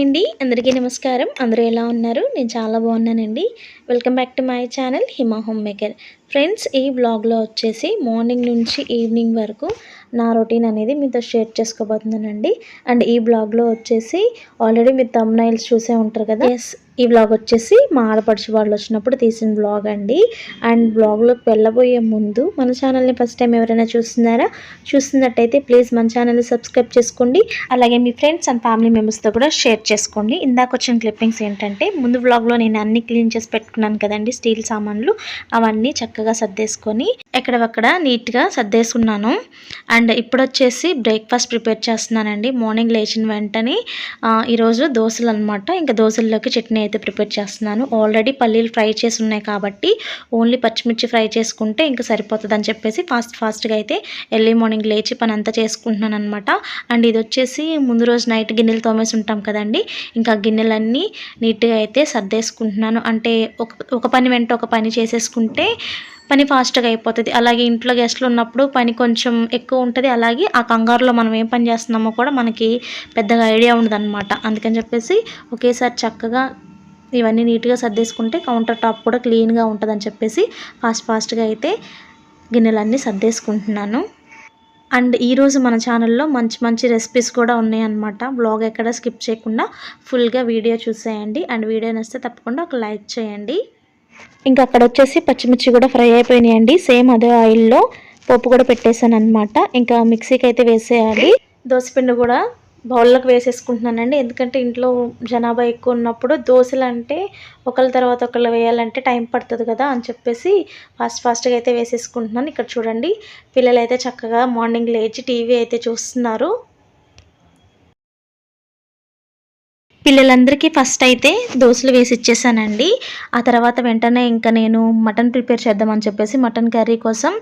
Hi అండి. అందరికీ నమస్కారం. అందరూ ఎలా ఉన్నారు? నేను చాలా బాగున్నానండి. Welcome back to my channel Hima home maker friends ఈ వ్లాగ్లో వచ్చేసి మార్నింగ్ నుంచి ఈవినింగ్ వరకు నా రొటీన్ అనేది మీతో షేర్ చేసుకోబోతున్నానండి. అండ్ ఈ బ్లాగ్లో వచ్చేసి ఆల్రెడీ మీరు తమ్నైల్స్ చూసే ఉంటారు కదా? ఎస్ ఈ బ్లాగ్ వచ్చేసి మా ఆడపడుచు వాళ్ళు వచ్చినప్పుడు తీసిన బ్లాగ్ అండి. అండ్ బ్లాగ్లోకి వెళ్ళబోయే ముందు మన ఛానల్ని ఫస్ట్ టైం ఎవరైనా చూస్తున్నారా? చూస్తున్నట్టయితే ప్లీజ్ మన ఛానల్ని సబ్స్క్రైబ్ చేసుకోండి. అలాగే మీ ఫ్రెండ్స్ అండ్ ఫ్యామిలీ మెంబర్స్తో కూడా షేర్ చేసుకోండి. ఇందాక వచ్చిన క్లిప్పింగ్స్ ఏంటంటే ముందు బ్లాగ్లో నేను అన్ని క్లీన్ చేసి పెట్టుకున్నాను కదండి స్టీల్ సామాన్లు. అవన్నీ చక్కగా సర్దేసుకొని ఎక్కడవక్కడ నీట్గా సర్దేసుకున్నాను అండ్ ఇప్పుడు వచ్చేసి బ్రేక్ఫాస్ట్ ప్రిపేర్ చేస్తున్నానండి. మార్నింగ్ లేచిన వెంటనే ఈరోజు దోశలు అనమాట ఇంకా దోశల్లోకి చట్నీ అయితే ప్రిపేర్ చేస్తున్నాను. ఆల్రెడీ పల్లీలు ఫ్రై చేసి ఉన్నాయి కాబట్టి ఓన్లీ పచ్చిమిర్చి ఫ్రై చేసుకుంటే ఇంకా సరిపోతుంది అని చెప్పేసి ఫాస్ట్ ఫాస్ట్గా అయితే ఎర్లీ మార్నింగ్ లేచి పని అంతా చేసుకుంటున్నాను అనమాట అండ్ ఇది వచ్చేసి ముందు రోజు నైట్ గిన్నెలు తోమేసి ఉంటాం కదండి ఇంకా గిన్నెలన్నీ నీట్గా అయితే సర్దేసుకుంటున్నాను. అంటే ఒక ఒక పని వెంట ఒక పని చేసేసుకుంటే పని ఫాస్ట్గా అయిపోతుంది. అలాగే ఇంట్లో గెస్ట్లు ఉన్నప్పుడు పని కొంచెం ఎక్కువ ఉంటుంది. అలాగే ఆ కంగారులో మనం ఏం పని చేస్తున్నామో కూడా మనకి పెద్దగా ఐడియా ఉండదన్నమాట. అందుకని చెప్పేసి ఒకేసారి చక్కగా ఇవన్నీ నీట్గా సర్దేసుకుంటే కౌంటర్ టాప్ కూడా క్లీన్గా ఉంటుందని చెప్పేసి ఫాస్ట్ ఫాస్ట్గా అయితే గిన్నెలన్నీ సర్దేసుకుంటున్నాను. అండ్ ఈరోజు మన ఛానల్లో మంచి మంచి రెసిపీస్ కూడా ఉన్నాయన్నమాట. బ్లాగ్ ఎక్కడ స్కిప్ చేయకుండా ఫుల్గా వీడియో చూసేయండి. అండ్ వీడియో నచ్చితే తప్పకుండా ఒక లైక్ చేయండి. ఇంకా అక్కడ వచ్చేసి పచ్చిమిర్చి కూడా ఫ్రై అయిపోయినాయండి. సేమ్ అదే ఆయిల్లో పోపు కూడా పెట్టేశాను అనమాట ఇంకా మిక్సీకి అయితే వేసేయాలి. దోశపిండి కూడా బౌల్లోకి వేసేసుకుంటున్నానండి. ఎందుకంటే ఇంట్లో జనాభా ఎక్కువ ఉన్నప్పుడు దోశలు అంటే ఒకళ్ళ తర్వాత ఒకళ్ళు వేయాలంటే టైం పడుతుంది కదా అని చెప్పేసి ఫాస్ట్ ఫాస్ట్గా అయితే వేసేసుకుంటున్నాను. ఇక్కడ చూడండి పిల్లలు అయితే చక్కగా మార్నింగ్ లేచి టీవీ అయితే చూస్తున్నారు. పిల్లలందరికీ ఫస్ట్ అయితే దోశలు వేసి ఇచ్చేసానండి. ఆ తర్వాత వెంటనే ఇంకా నేను మటన్ ప్రిపేర్ చేద్దామని చెప్పేసి మటన్ కర్రీ కోసం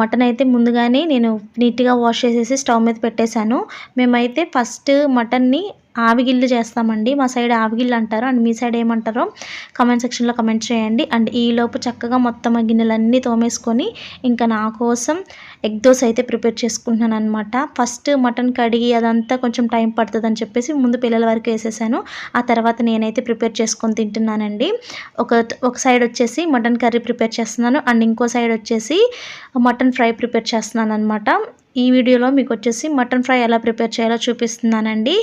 మటన్ అయితే ముందుగానే నేను నీట్గా వాష్ చేసేసి స్టవ్ మీద పెట్టేశాను. మేమైతే ఫస్ట్ మటన్ని ఆవిగిల్లు చేస్తామండి. మా సైడ్ ఆవిగిల్లు అంటారు. అండ్ మీ సైడ్ ఏమంటారో కమెంట్ సెక్షన్లో కమెంట్ చేయండి. అండ్ ఈలోపు చక్కగా మొత్తం ఆ గిన్నెలన్నీ తోమేసుకొని ఇంకా నా కోసం ఎగ్ దోశ అయితే ప్రిపేర్ చేసుకుంటున్నాను అనమాట ఫస్ట్ మటన్ కడిగి అదంతా కొంచెం టైం పడుతుందని చెప్పేసి ముందు పిల్లల వరకు వేసేసాను. ఆ తర్వాత నేనైతే ప్రిపేర్ చేసుకొని తింటున్నానండి. ఒక ఒక సైడ్ వచ్చేసి మటన్ కర్రీ ప్రిపేర్ చేస్తున్నాను అండ్ ఇంకో సైడ్ వచ్చేసి మటన్ ఫ్రై ప్రిపేర్ చేస్తున్నాను అనమాట ఈ వీడియోలో మీకు వచ్చేసి మటన్ ఫ్రై ఎలా ప్రిపేర్ చేయాలో చూపిస్తున్నానండి.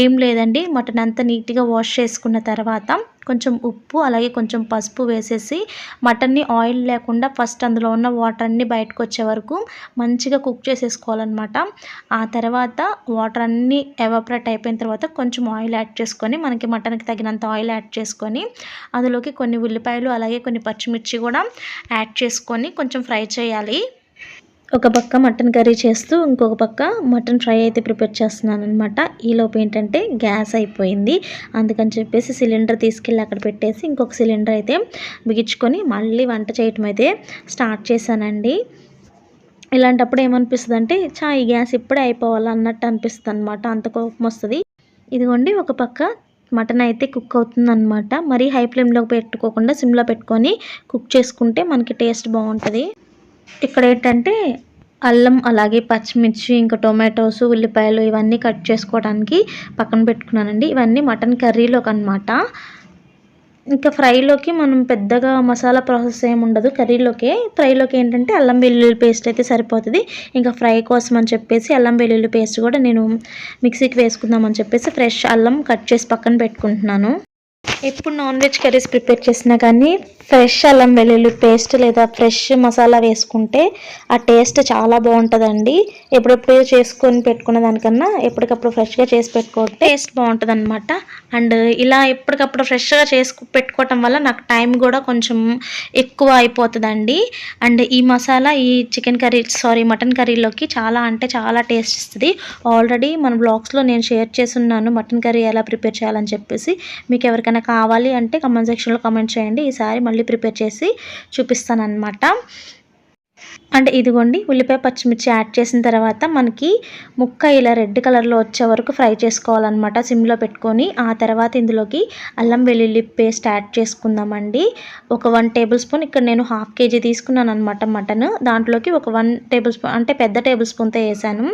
ఏం లేదండి మటన్ అంతా నీట్గా వాష్ చేసుకున్న తర్వాత కొంచెం ఉప్పు అలాగే కొంచెం పసుపు వేసేసి మటన్ని ఆయిల్ లేకుండా ఫస్ట్ అందులో ఉన్న వాటర్ అన్నీ బయటకు వచ్చే వరకు మంచిగా కుక్ చేసేసుకోవాలన్నమాట. ఆ తర్వాత వాటర్ అన్నీ ఎవాపరేట్ అయిపోయిన తర్వాత కొంచెం ఆయిల్ యాడ్ చేసుకొని మనకి మటన్కి తగినంత ఆయిల్ యాడ్ చేసుకొని అందులోకి కొన్ని ఉల్లిపాయలు అలాగే కొన్ని పచ్చిమిర్చి కూడా యాడ్ చేసుకొని కొంచెం ఫ్రై చేయాలి. ఒక పక్క మటన్ కర్రీ చేస్తూ ఇంకొక పక్క మటన్ ఫ్రై అయితే ప్రిపేర్ చేస్తున్నాను అనమాట ఈలోపు ఏంటంటే గ్యాస్ అయిపోయింది. అందుకని చెప్పేసి సిలిండర్ తీసుకెళ్ళి అక్కడ పెట్టేసి ఇంకొక సిలిండర్ అయితే బిగించుకొని మళ్ళీ వంట చేయటం అయితే స్టార్ట్ చేశానండి. ఇలాంటప్పుడు ఏమనిపిస్తుంది అంటే చా ఈ గ్యాస్ ఇప్పుడే అయిపోవాలి అన్నట్టు అనిపిస్తుంది అనమాట అంత కోపం వస్తుంది. ఇదిగోండి ఒక పక్క మటన్ అయితే కుక్ అవుతుంది అనమాట మరీ హై ఫ్లేమ్లో పెట్టుకోకుండా సిమ్లో పెట్టుకొని కుక్ చేసుకుంటే మనకి టేస్ట్ బాగుంటుంది. ఇక్కడ ఏంటంటే అల్లం అలాగే పచ్చిమిర్చి ఇంకా టొమాటోస్ ఉల్లిపాయలు ఇవన్నీ కట్ చేసుకోవడానికి పక్కన పెట్టుకున్నానండి. ఇవన్నీ మటన్ కర్రీలోకి అనమాట ఇంకా ఫ్రైలోకి మనం పెద్దగా మసాలా ప్రాసెస్ ఏమి ఉండదు. కర్రీలోకే ఫ్రైలోకి ఏంటంటే అల్లం వెల్లుల్లి పేస్ట్ అయితే సరిపోతుంది. ఇంకా ఫ్రై కోసం అని చెప్పేసి అల్లం వెల్లుల్లి పేస్ట్ కూడా నేను మిక్సీకి వేసుకుందామని చెప్పేసి ఫ్రెష్ అల్లం కట్ చేసి పక్కన పెట్టుకుంటున్నాను. ఎప్పుడు నాన్ వెజ్ కర్రీస్ ప్రిపేర్ చేసినా కానీ ఫ్రెష్ అల్లం వెల్లుల్లి పేస్ట్ లేదా ఫ్రెష్ మసాలా వేసుకుంటే ఆ టేస్ట్ చాలా బాగుంటుందండి. ఎప్పుడెప్పుడు చేసుకొని పెట్టుకున్న దానికన్నా ఎప్పటికప్పుడు ఫ్రెష్గా చేసి పెట్టుకోవడం టేస్ట్ బాగుంటుంది అనమాట అండ్ ఇలా ఎప్పటికప్పుడు ఫ్రెష్గా చేసుకు పెట్టుకోవటం వల్ల నాకు టైం కూడా కొంచెం ఎక్కువ అయిపోతుందండి. అండ్ ఈ మసాలా ఈ చికెన్ కర్రీ సారీ మటన్ కర్రీలోకి చాలా అంటే చాలా టేస్ట్ ఇస్తుంది. ఆల్రెడీ మన బ్లాగ్స్లో నేను షేర్ చేస్తున్నాను మటన్ కర్రీ ఎలా ప్రిపేర్ చేయాలని చెప్పేసి. మీకు ఎవరికైనా కావాలి అంటే కమెంట్ సెక్షన్లో కమెంట్ చేయండి. ఈసారి మళ్ళీ ప్రిపేర్ చేసి చూపిస్తాను అనమాట అంటే ఇదిగోండి ఉల్లిపాయ పచ్చిమిర్చి యాడ్ చేసిన తర్వాత మనకి ముక్క ఇలా రెడ్ కలర్లో వచ్చే వరకు ఫ్రై చేసుకోవాలన్నమాట. సిమ్లో పెట్టుకొని ఆ తర్వాత ఇందులోకి అల్లం వెల్లుల్లి పేస్ట్ యాడ్ చేసుకుందామండి. ఒక వన్ టేబుల్ స్పూన్ ఇక్కడ నేను హాఫ్ కేజీ తీసుకున్నాను అనమాట మటన్. దాంట్లోకి ఒక వన్ టేబుల్ స్పూన్ అంటే పెద్ద టేబుల్ స్పూన్తో వేసాను.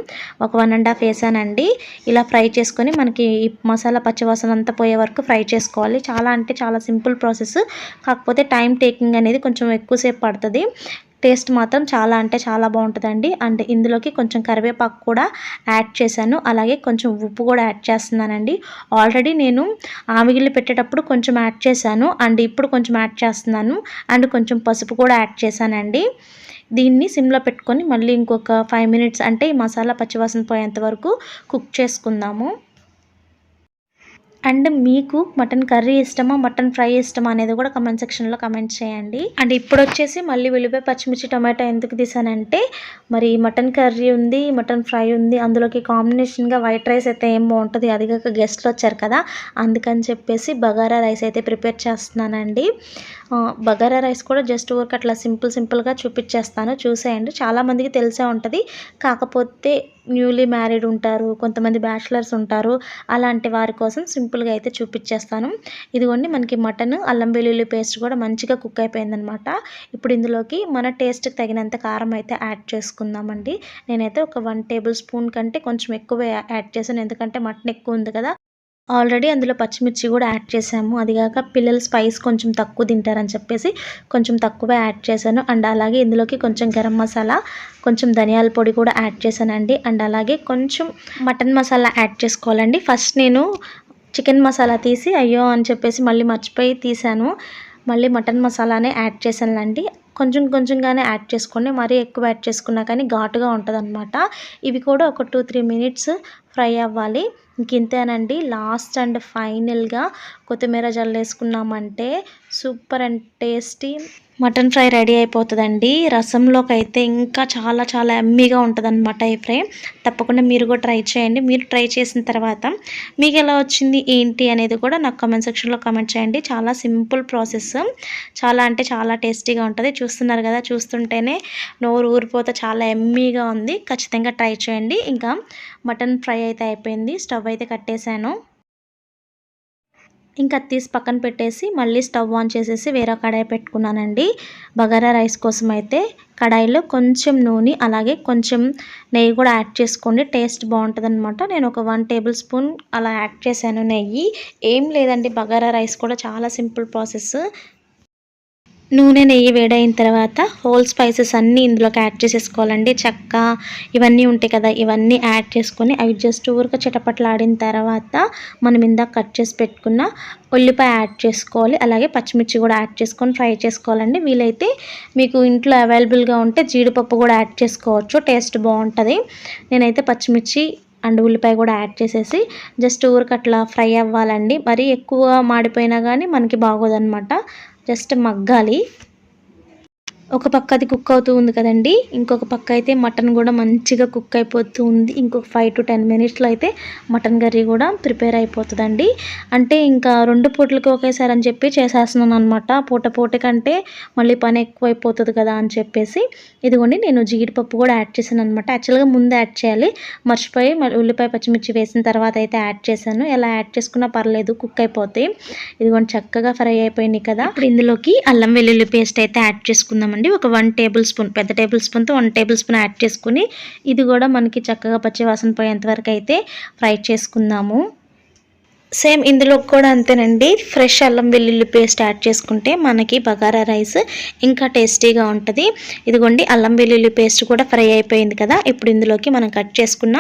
ఒక వన్ అండ్ హాఫ్ వేసానండి. ఇలా ఫ్రై చేసుకొని మనకి మసాలా పచ్చివాసన అంతా పోయే వరకు ఫ్రై చేసుకోవాలి. చాలా అంటే చాలా సింపుల్ ప్రాసెస్. కాకపోతే టైం టేకింగ్ అనేది కొంచెం ఎక్కువసేపు పడుతుంది. టేస్ట్ మాత్రం చాలా అంటే చాలా బాగుంటుందండి. అండ్ ఇందులోకి కొంచెం కరివేపాకు కూడా యాడ్ చేశాను. అలాగే కొంచెం ఉప్పు కూడా యాడ్ చేస్తున్నానండి. ఆల్రెడీ నేను ఆవిగిల్లి పెట్టేటప్పుడు కొంచెం యాడ్ చేశాను. అండ్ ఇప్పుడు కొంచెం యాడ్ చేస్తున్నాను. అండ్ కొంచెం పసుపు కూడా యాడ్ చేశానండి. దీన్ని సిమ్లో పెట్టుకొని మళ్ళీ ఇంకొక ఫైవ్ మినిట్స్ అంటే ఈ మసాలా పచ్చివాసన పోయేంత వరకు కుక్ చేసుకుందాము. అండ్ మీకు మటన్ కర్రీ ఇష్టమా మటన్ ఫ్రై ఇష్టమా అనేది కూడా కమెంట్ సెక్షన్లో కమెంట్ చేయండి. అండ్ ఇప్పుడు వచ్చేసి మళ్ళీ ఉల్లిపాయ పచ్చిమిర్చి టమాటా ఎందుకు తీసానంటే మరి మటన్ కర్రీ ఉంది మటన్ ఫ్రై ఉంది అందులోకి కాంబినేషన్గా వైట్ రైస్ అయితే ఏం బాగుంటుంది అది కాక గెస్ట్లు వచ్చారు కదా అందుకని చెప్పేసి బగారా రైస్ అయితే ప్రిపేర్ చేస్తున్నానండి. బగారా రైస్ కూడా జస్ట్ వర్క్ అట్లా సింపుల్ సింపుల్గా చూపించేస్తాను. చూసేయండి. చాలామందికి తెలిసే ఉంటుంది. కాకపోతే న్యూలీ మ్యారీడ్ ఉంటారు కొంతమంది బ్యాచిలర్స్ ఉంటారు. అలాంటి వారి కోసం సింపుల్గా అయితే చూపించేస్తాను. ఇదిగోండి మనకి మటన్ అల్లం వెల్లుల్లి పేస్ట్ కూడా మంచిగా కుక్ అయిపోయిందనమాట. ఇప్పుడు ఇందులోకి మన టేస్ట్కి తగినంత కారం అయితే యాడ్ చేసుకుందామండి. నేనైతే ఒక వన్ టేబుల్ స్పూన్ కంటే కొంచెం ఎక్కువ యాడ్ చేశాను. ఎందుకంటే మటన్ ఎక్కువ ఉంది కదా. ఆల్రెడీ అందులో పచ్చిమిర్చి కూడా యాడ్ చేసాము. అదిగాక పిల్లలు స్పైస్ కొంచెం తక్కువ తింటారని చెప్పేసి కొంచెం తక్కువే యాడ్ చేశాను. అండ్ అలాగే ఇందులోకి కొంచెం గరం మసాలా కొంచెం ధనియాల పొడి కూడా యాడ్ చేశానండి. అండ్ అలాగే కొంచెం మటన్ మసాలా యాడ్ చేసుకోవాలండి. ఫస్ట్ నేను చికెన్ మసాలా తీసి అయ్యో అని చెప్పేసి మళ్ళీ మర్చిపోయి తీసాను మళ్ళీ మటన్ మసాలానే యాడ్ చేశానండి. కొంచెం కొంచెంగానే యాడ్ చేసుకోండి. మరీ ఎక్కువ యాడ్ చేసుకున్నా కానీ ఘాటుగా ఉంటుంది ఇవి కూడా ఒక టూ త్రీ మినిట్స్ ఫ్రై అవ్వాలి. ఇంతేనండి లాస్ట్ అండ్ ఫైనల్గా కొత్తిమీర జల్లేసుకున్నామంటే super and tasty. Mutton fry ready అయిపోతుందండి. రసంలోకి అయితే ఇంకా చాలా చాలా ఎమ్మీగా ఉంటుంది అనమాట ఈ ఫ్రై. తప్పకుండా మీరు కూడా ట్రై చేయండి. మీరు ట్రై చేసిన తర్వాత మీకు ఎలా వచ్చింది ఏంటి అనేది కూడా నాకు కమెంట్ సెక్షన్లో కమెంట్ చేయండి. చాలా సింపుల్ ప్రాసెస్. చాలా అంటే చాలా టేస్టీగా ఉంటుంది. చూస్తున్నారు కదా చూస్తుంటేనే నోరు ఊరిపోతే చాలా ఎమ్మీగా ఉంది. ఖచ్చితంగా ట్రై చేయండి. ఇంకా మటన్ ఫ్రై అయితే అయిపోయింది. స్టవ్ అయితే కట్టేశాను. ఇంకా తీసి పక్కన పెట్టేసి మళ్ళీ స్టవ్ ఆన్ చేసేసి వేరే కడాయి పెట్టుకున్నానండి. బగారా రైస్ కోసం అయితే కడాయిలో కొంచెం నూనె అలాగే కొంచెం నెయ్యి కూడా యాడ్ చేసుకోండి. టేస్ట్ బాగుంటుంది అనమాట నేను ఒక వన్ టేబుల్ స్పూన్ అలా యాడ్ చేశాను నెయ్యి. ఏం లేదండి బగారా రైస్ కూడా చాలా సింపుల్ ప్రాసెస్. నూనె నెయ్యి వేడైన తర్వాత హోల్ స్పైసెస్ అన్నీ ఇందులోకి యాడ్ చేసేసుకోవాలండి. చెక్క ఇవన్నీ ఉంటాయి కదా ఇవన్నీ యాడ్ చేసుకొని అవి జస్ట్ ఊరిక చిటపట్లాడిన తర్వాత మనం ఇందాక కట్ చేసి పెట్టుకున్న ఉల్లిపాయ యాడ్ చేసుకోవాలి. అలాగే పచ్చిమిర్చి కూడా యాడ్ చేసుకొని ఫ్రై చేసుకోవాలండి. వీలైతే మీకు ఇంట్లో అవైలబుల్గా ఉంటే జీడిపప్పు కూడా యాడ్ చేసుకోవచ్చు. టేస్ట్ బాగుంటుంది. నేనైతే పచ్చిమిర్చి అండ్ ఉల్లిపాయ కూడా యాడ్ చేసేసి జస్ట్ ఊరికి అట్లా ఫ్రై అవ్వాలండి. మరీ ఎక్కువ మాడిపోయినా కానీ మనకి బాగోదన్నమాట. జస్ట్ మగ్గాలి. ఒక పక్క అది కుక్ అవుతూ ఉంది కదండి. ఇంకొక పక్క అయితే మటన్ కూడా మంచిగా కుక్ అయిపోతూ ఉంది. ఇంకొక ఫైవ్ టు టెన్ మినిట్స్లో అయితే మటన్ కర్రీ కూడా ప్రిపేర్ అయిపోతుందండి. అంటే ఇంకా రెండు పూటలకి ఒకేసారి అని చెప్పి చేసేస్తున్నాను అనమాట పూట పూట కంటే మళ్ళీ పని ఎక్కువైపోతుంది కదా అని చెప్పేసి. ఇదిగోండి నేను జీడిపప్పు కూడా యాడ్ చేశాను అనమాట యాక్చువల్గా ముందు యాడ్ చేయాలి. మర్చిపోయి మళ్ళీ ఉల్లిపాయ పచ్చిమిర్చి వేసిన తర్వాత అయితే యాడ్ చేశాను. ఎలా యాడ్ చేసుకున్నా పర్లేదు కుక్ అయిపోతాయి ఇదిగోండి చక్కగా ఫ్రై అయిపోయినాయి కదా. ఇప్పుడు ఇందులోకి అల్లం వెల్లుల్లి పేస్ట్ అయితే యాడ్ చేసుకుందామండి ఒక వన్ టేబుల్ స్పూన్ పెద్ద టేబుల్ స్పూన్తో వన్ టేబుల్ స్పూన్ యాడ్ చేసుకుని ఇది కూడా మనకి చక్కగా పచ్చివాసన పోయేంత వరకు అయితే ఫ్రై చేసుకుందాము. సేమ్ ఇందులో కూడా అంతేనండి. ఫ్రెష్ అల్లం వెల్లుల్లి పేస్ట్ యాడ్ చేసుకుంటే మనకి బగారా రైస్ ఇంకా టేస్టీగా ఉంటుంది. ఇదిగోండి అల్లం వెల్లుల్లి పేస్ట్ కూడా ఫ్రై అయిపోయింది కదా. ఇప్పుడు ఇందులోకి మనం కట్ చేసుకున్న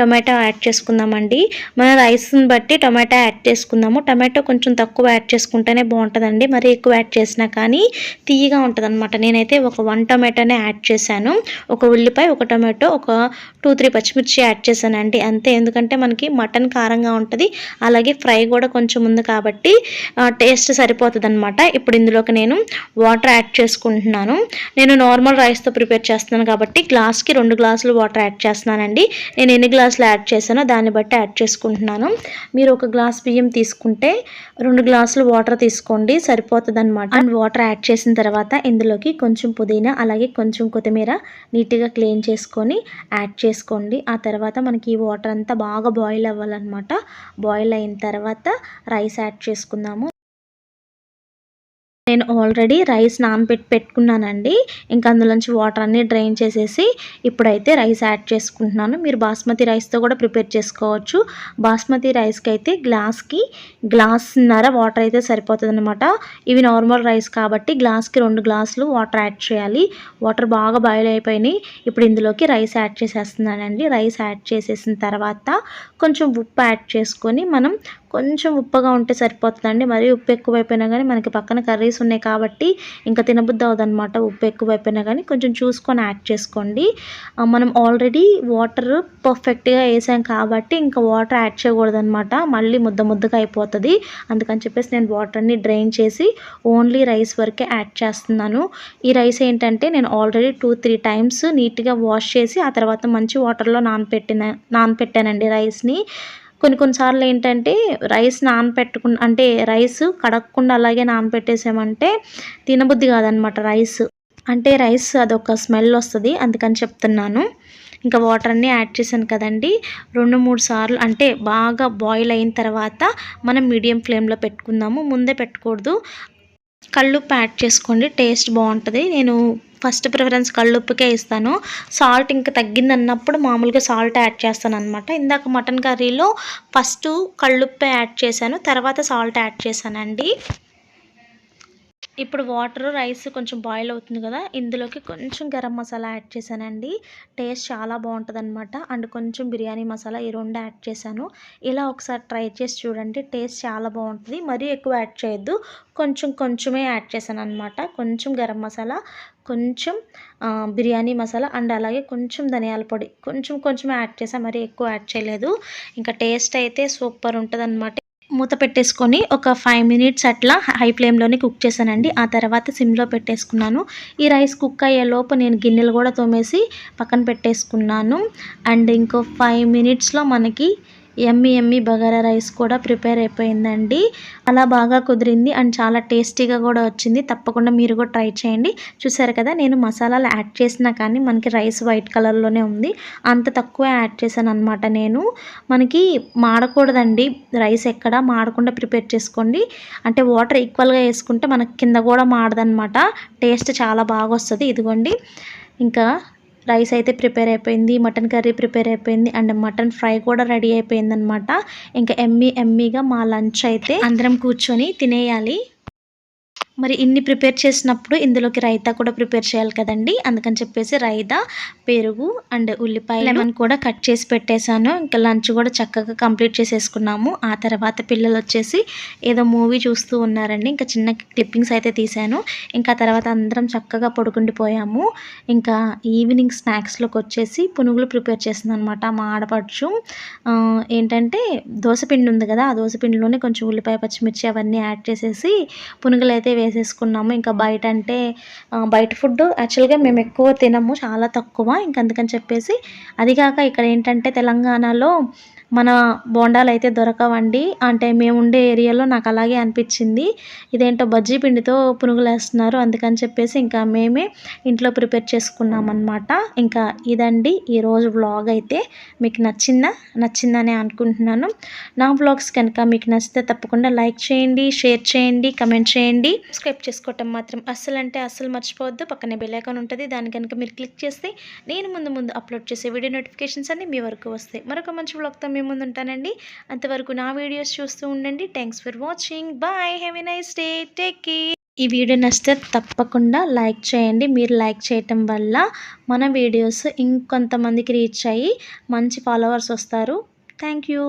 టొమాటో యాడ్ చేసుకుందామండి. మన రైస్ని బట్టి టొమాటో యాడ్ చేసుకుందాము. టొమాటో కొంచెం తక్కువ యాడ్ చేసుకుంటేనే బాగుంటుందండి. మరి ఎక్కువ యాడ్ చేసినా కానీ తీయగా ఉంటుందన్నమాట. నేనైతే ఒక వన్ టొమాటోనే యాడ్ చేశాను. ఒక ఉల్లిపాయ ఒక టొమాటో ఒక టూ త్రీ పచ్చిమిర్చి యాడ్ చేశానండి. అంతే ఎందుకంటే మనకి మటన్ కారంగా ఉంటుంది. అలాగే ఫ్రై కూడా కొంచెం ఉంది కాబట్టి టేస్ట్ సరిపోతుంది అనమాట ఇప్పుడు ఇందులోకి నేను వాటర్ యాడ్ చేసుకుంటున్నాను. నేను నార్మల్ రైస్తో ప్రిపేర్ చేస్తున్నాను కాబట్టి గ్లాస్కి రెండు గ్లాసులు వాటర్ యాడ్ చేస్తున్నానండి. నేను ఎన్ని గ్లాసులు యాడ్ చేశానో దాన్ని బట్టి యాడ్ చేసుకుంటున్నాను. మీరు ఒక గ్లాస్ బియ్యం తీసుకుంటే రెండు గ్లాసులు వాటర్ తీసుకోండి సరిపోతుంది అనమాట అండ్ వాటర్ యాడ్ చేసిన తర్వాత ఇందులోకి కొంచెం పుదీనా అలాగే కొంచెం కొత్తిమీర నీట్గా క్లీన్ చేసుకొని యాడ్ చేసుకోండి. ఆ తర్వాత మనకి ఈ వాటర్ అంతా బాగా బాయిల్ అవ్వాలన్నమాట. బాయిల్ అయిన తర్వాత రైస్ యాడ్ చేసుకుందాము. నేను ఆల్రెడీ రైస్ నానబెట్టి పెట్టుకున్నానండి. ఇంకా అందులోంచి వాటర్ అన్నీ డ్రైన్ చేసేసి ఇప్పుడైతే రైస్ యాడ్ చేసుకుంటున్నాను. మీరు బాస్మతి రైస్తో కూడా ప్రిపేర్ చేసుకోవచ్చు. బాస్మతి రైస్కి అయితే గ్లాస్కి గ్లాస్న్నర వాటర్ అయితే సరిపోతుంది అనమాట ఇవి నార్మల్ రైస్ కాబట్టి గ్లాస్కి రెండు గ్లాసులు వాటర్ యాడ్ చేయాలి. వాటర్ బాగా బాయిల్ అయిపోయినాయి. ఇప్పుడు ఇందులోకి రైస్ యాడ్ చేసేస్తున్నానండి. రైస్ యాడ్ చేసేసిన తర్వాత కొంచెం ఉప్పు యాడ్ చేసుకొని మనం కొంచెం ఉప్పగా ఉంటే సరిపోతుందండి. మరీ ఉప్పు ఎక్కువైపోయినా కానీ మనకి పక్కన కర్రీస్ ఉన్నాయి కాబట్టి ఇంకా తినబుద్ధి అనమాట ఉప్పు ఎక్కువైపోయినా కానీ కొంచెం చూసుకొని యాడ్ చేసుకోండి. మనం ఆల్రెడీ వాటర్ పర్ఫెక్ట్గా వేసాం కాబట్టి ఇంకా వాటర్ యాడ్ చేయకూడదనమాట మళ్ళీ ముద్ద ముద్దగా అయిపోతుంది. అందుకని చెప్పేసి నేను వాటర్ని డ్రైన్ చేసి ఓన్లీ రైస్ వరకే యాడ్ చేస్తున్నాను. ఈ రైస్ ఏంటంటే నేను ఆల్రెడీ టూ త్రీ టైమ్స్ నీట్గా వాష్ చేసి ఆ తర్వాత మంచి వాటర్లో నానపెట్టిన నానపెట్టానండి రైస్ని. కొన్ని కొన్నిసార్లు ఏంటంటే రైస్ నానపెట్టుకున్న అంటే రైస్ కడగకుండా అలాగే నానపెట్టేసామంటే తినబుద్ధి కాదనమాట రైస్. అంటే రైస్ అదొక స్మెల్ వస్తుంది అందుకని చెప్తున్నాను. ఇంకా వాటర్ అన్నీ యాడ్ చేశాను కదండి. రెండు మూడు సార్లు అంటే బాగా బాయిల్ అయిన తర్వాత మనం మీడియం ఫ్లేమ్లో పెట్టుకుందాము. ముందే పెట్టకూడదు. కళ్ళుప్పు యాడ్ చేసుకోండి. టేస్ట్ బాగుంటుంది. నేను ఫస్ట్ ప్రిఫరెన్స్ కళ్ళుప్పుకే ఇస్తాను. సాల్ట్ ఇంకా తగ్గింది అన్నప్పుడు మామూలుగా సాల్ట్ యాడ్ చేస్తాను అనమాట ఇందాక మటన్ కర్రీలో ఫస్ట్ కళ్ళుప్పే యాడ్ చేశాను తర్వాత సాల్ట్ యాడ్ చేశానండి. ఇప్పుడు వాటర్ రైస్ కొంచెం బాయిల్ అవుతుంది కదా ఇందులోకి కొంచెం గరం మసాలా యాడ్ చేశానండి. టేస్ట్ చాలా బాగుంటుంది అనమాట అండ్ కొంచెం బిర్యానీ మసాలా ఈ రెండు యాడ్ చేశాను. ఇలా ఒకసారి ట్రై చేసి చూడండి టేస్ట్ చాలా బాగుంటుంది. మరీ ఎక్కువ యాడ్ చేయొద్దు. కొంచెం కొంచెమే యాడ్ చేశాను అనమాట కొంచెం గరం మసాలా కొంచెం బిర్యానీ మసాలా అండ్ అలాగే కొంచెం ధనియాల పొడి. కొంచెం కొంచెం యాడ్ చేసాను మరీ ఎక్కువ యాడ్ చేయలేదు. ఇంకా టేస్ట్ అయితే సూపర్ ఉంటుంది మూత పెట్టేసుకొని ఒక ఫైవ్ మినిట్స్ అట్లా హై ఫ్లేమ్లోనే కుక్ చేశానండి. ఆ తర్వాత సిమ్లో పెట్టేసుకున్నాను. ఈ రైస్ కుక్ అయ్యేలోపు నేను గిన్నెలు కూడా తోమేసి పక్కన పెట్టేసుకున్నాను. అండ్ ఇంకో ఫైవ్ మినిట్స్లో మనకి ఎమ్మి ఎమ్మి బగారా రైస్ కూడా ప్రిపేర్ అయిపోయిందండి. అలా బాగా కుదిరింది అండ్ చాలా టేస్టీగా కూడా వచ్చింది. తప్పకుండా మీరు కూడా ట్రై చేయండి. చూసారు కదా నేను మసాలాలు యాడ్ చేసినా కానీ మనకి రైస్ వైట్ కలర్లోనే ఉంది. అంత తక్కువ యాడ్ చేశాను అనమాట నేను. మనకి మాడకూడదండి. రైస్ ఎక్కడ మాడకుండా ప్రిపేర్ చేసుకోండి. అంటే వాటర్ ఈక్వల్గా వేసుకుంటే మనకి కింద కూడా మాడదనమాట టేస్ట్ చాలా బాగా వస్తుంది. ఇదిగోండి. ఇంకా రైస్ అయితే ప్రిపేర్ అయిపోయింది మటన్ కర్రీ ప్రిపేర్ అయిపోయింది అండ్ మటన్ ఫ్రై కూడా రెడీ అయిపోయింది అనమాట ఇంకా ఎమ్మి ఎమ్మిగా మా లంచ్ అయితే అందరం కూర్చొని తినేయాలి. మరి ఇన్ని ప్రిపేర్ చేసినప్పుడు ఇందులోకి రైతా కూడా ప్రిపేర్ చేయాలి కదండి. అందుకని చెప్పేసి రైతా పెరుగు అండ్ ఉల్లిపాయ లెమన్ కూడా కట్ చేసి పెట్టేశాను. ఇంకా లంచ్ కూడా చక్కగా కంప్లీట్ చేసేసుకున్నాము. ఆ తర్వాత పిల్లలు వచ్చేసి ఏదో మూవీ చూస్తూ ఉన్నారండి. ఇంకా చిన్న క్లిప్పింగ్స్ అయితే తీశాను. ఇంకా తర్వాత అందరం చక్కగా పడుకుండిపోయాము. ఇంకా ఈవినింగ్ స్నాక్స్లోకి వచ్చేసి పునుగులు ప్రిపేర్ చేసింది అనమాట మా ఆడపడుచు. ఏంటంటే దోశపిండి ఉంది కదా ఆ దోశపిండిలోనే కొంచెం ఉల్లిపాయ పచ్చిమిర్చి అవన్నీ యాడ్ చేసేసి పునుగులు అయితే వేసేసుకున్నాము ఇంకా బయట అంటే బయట ఫుడ్ యాక్చువల్గా మేము ఎక్కువ తినము చాలా తక్కువ. ఇంకా అందుకని చెప్పేసి అది కాక ఇక్కడ ఏంటంటే తెలంగాణలో మన బోండాలు అయితే దొరకవండి. అంటే మేము ఉండే ఏరియాలో నాకు అలాగే అనిపించింది. ఇదేంటో బజ్జీ పిండితో పునుగులు వేస్తున్నారు అందుకని చెప్పేసి ఇంకా మేమే ఇంట్లో ప్రిపేర్ చేసుకున్నాం అనమాట ఇంకా ఇదండి ఈరోజు వ్లాగ్ అయితే. మీకు నచ్చిందా? నచ్చిందనే అనుకుంటున్నాను. నా బ్లాగ్స్ కనుక మీకు నచ్చితే తప్పకుండా లైక్ చేయండి షేర్ చేయండి కమెంట్ చేయండి. సబ్స్క్రైబ్ చేసుకోవటం మాత్రం అస్సలు అంటే అస్సలు మర్చిపోవద్దు. పక్కనే బెల్లైకాన్ ఉంటుంది. దాని కనుక మీరు క్లిక్ చేస్తే నేను ముందు ముందు అప్లోడ్ చేసే వీడియో నోటిఫికేషన్స్ అన్ని మీ వరకు వస్తాయి. మరొక మంచి బ్లాగ్తో మీ ముందు ఉంటానండి. అంతవరకు నా వీడియోస్ చూస్తూ ఉండండి. Thanks for watching bye have a nice day take care ఈ వీడియో నచ్చితే తప్పకుండా లైక్ చేయండి. మీరు లైక్ చేయటం వల్ల మన వీడియోస్ ఇంకొంతమందికి రీచ్ అయ్యి మంచి ఫాలోవర్స్ వస్తారు. Thank you